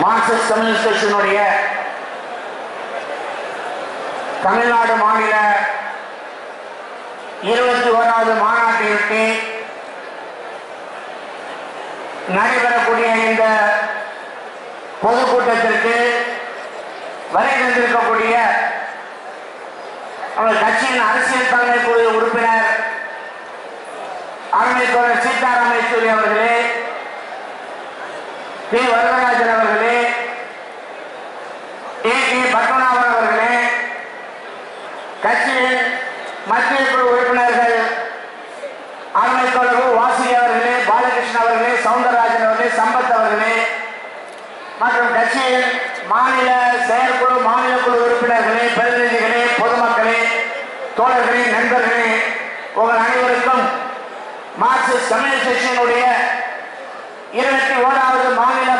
Marxist communist கட்சியினுடைய தமிழ்நாடு மாநில இருபத்தி ஓராவது மாநாட்டையொட்டி நடைபெறக்கூடிய இந்த பொதுக்கூட்டத்திற்கு வரை தந்திருக்கக்கூடிய அவர் கட்சியின் அரசியல் தலைமை குழு உறுப்பினர் அருமை சீதாராமேஸ்வரி சீதாராம் யெச்சூரி அவர்களே பி. வரதராஜன் அவர்களே கட்சியின் மத்திய குழு உறுப்பினர்கள் அருமை வாசுகி அவர்களே பாலகிருஷ்ணன் அவர்களே சவுந்தரராஜன் அவர்களே சம்பத் அவர்களே மற்றும் கட்சியின் மாநில செயற்குழு மாநில குழு உறுப்பினர்களே பிரதிநிதிகளே பொதுமக்களே தோழர்களே நண்பர்களே உங்கள் அனைவருக்கும் மார்க்சிஸ்ட் கம்யூனிஸ்ட் கட்சியினுடைய இருபத்தி ஓராவது மாநில